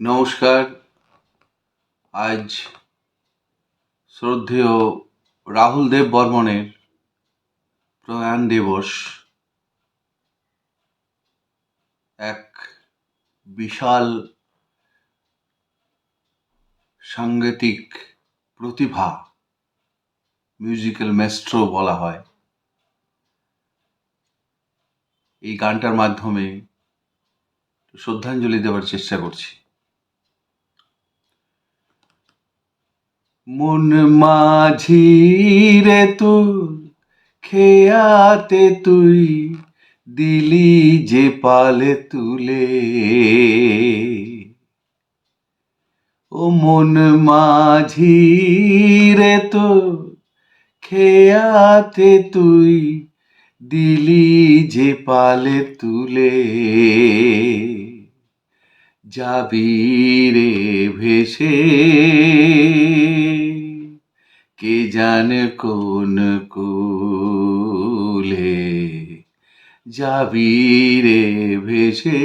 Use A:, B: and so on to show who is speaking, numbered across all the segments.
A: নমস্কার। আজ শ্রদ্ধেয় রাহুল দেব বর্মনের প্রয়াণ দিবস এক বিশাল সাংগীতিক প্রতিভা মিউজিক্যাল মেস্ট্রো বলা হয়। এই গানটার মাধ্যমে শ্রদ্ধাঞ্জলি দেওয়ার চেষ্টা করছি। মন মাঝি রে তুই খেয়াতে তুই দিলি যে পালে তুলে। ও মন মাঝি রে তো খেয়াতে তুই দিলি যে পালে তুলে। যাবি রে ভেসে। কে জানে কোন কুলে? যাবি রে ভেসে।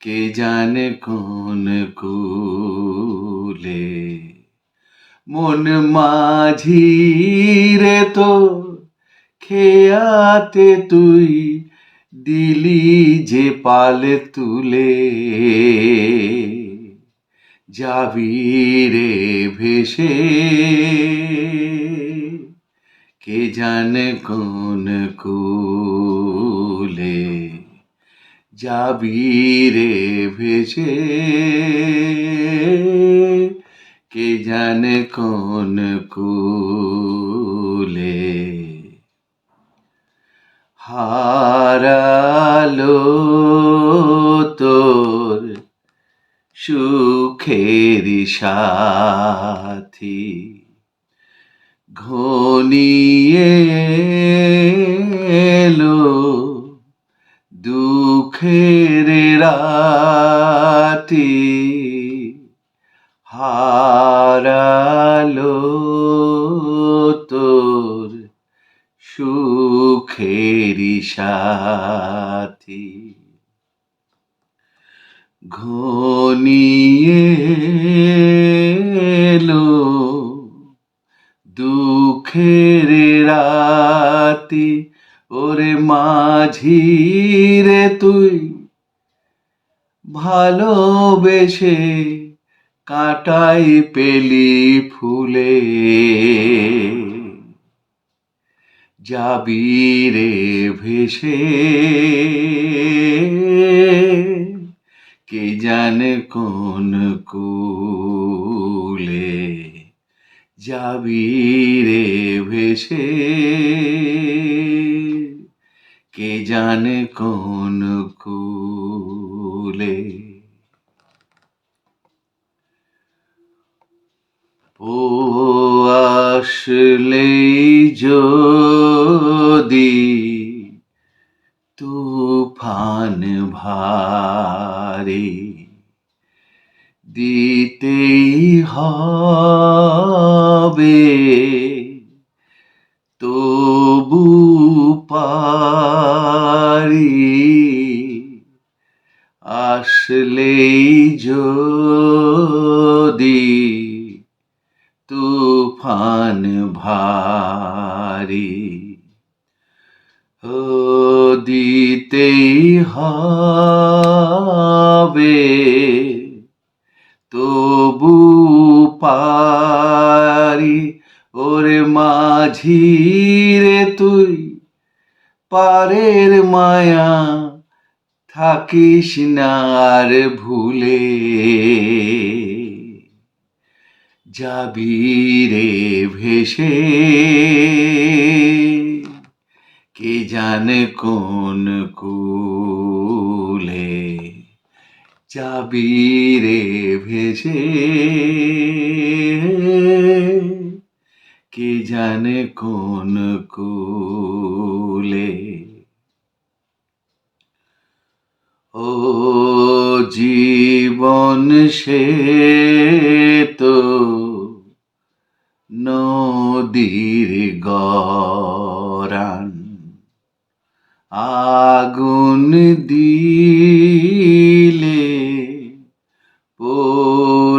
A: কে জানে কোন কুলে? মন মাঝি রে তো খেয়াতে তুই দিলি যে পালে তুলে। যাবি রে ভেসে। কে জানে কোন কুলে যাবি রে ভেসে। কে জানে কোন কুলে হারালো তোর সুখের সাথী ঘনিয়ে এলো দুঃখের রাতি হারালো তোর সুখেরি সাথী। ঘনিয়ে এলো দুঃখের রাতি, ওরে মাঝি রে তুই ভালোবেসে কাটাই পেলি ফুলে। যাবি রে ভেসে কে জানে কোন কুলে যাবি রে ভেসে? কে জানে কোন কুলে? ও আসলেই যদি ভারী দিতেই হবে। তবু পারি আসলেই যদি তুফান ভারী ও দিতেই হবে। তবু পারি ওরে মাঝি রে তুই, পারের মায়া থাকিস না আর ভুলে। যাবি রে ভেসে, কে জানে কোন কুলে। যাবি রে ভেসে কে জানে কোন কুলে। ও জীবন সে তো নদীর গরান। আগুন দিলে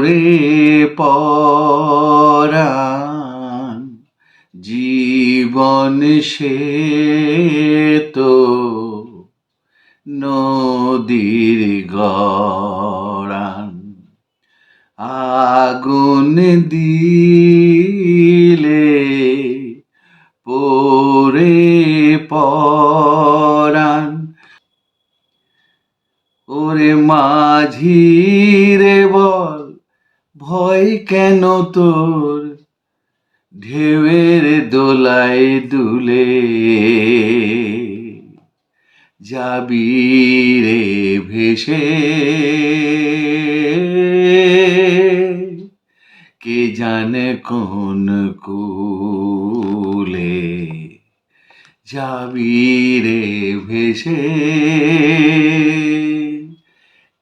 A: পরে পরাণ, জীবন সে তো নদীর গড়ান। আগুন দিলে পরে পরাণ। ওরে মাঝি রে বল ভয় কেন তোর? ঢেউয়ের দোলায় দুলে যাবি রে ভেসে। কে জানে কোন কুলে যাবি রে ভেসে?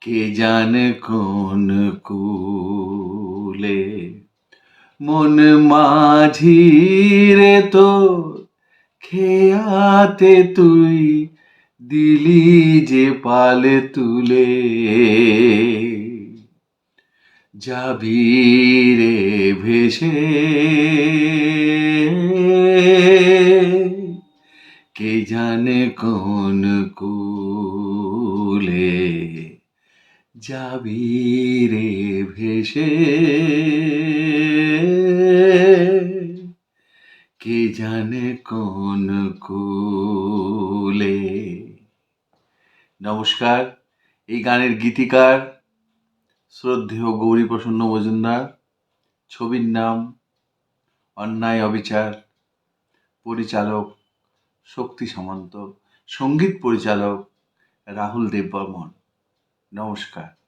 A: কে জানে কোন কুলে মন মাঝিরে তো খেয়াতে তুই দিলি যে পালে তুলে যাবি রে ভেসে কে জানে কোন কুলে যাবি রে ভেসে। কে জানে কোন কুলে। নমস্কার, এই গানের গীতিকার শ্রদ্ধেয় গৌরীপ্রসন্ন মজুমদার, ছবির নাম অন্যায় অবিচার, পরিচালক শক্তি সামন্ত, সংগীত পরিচালক রাহুল দেববর্মন। নমস্কার।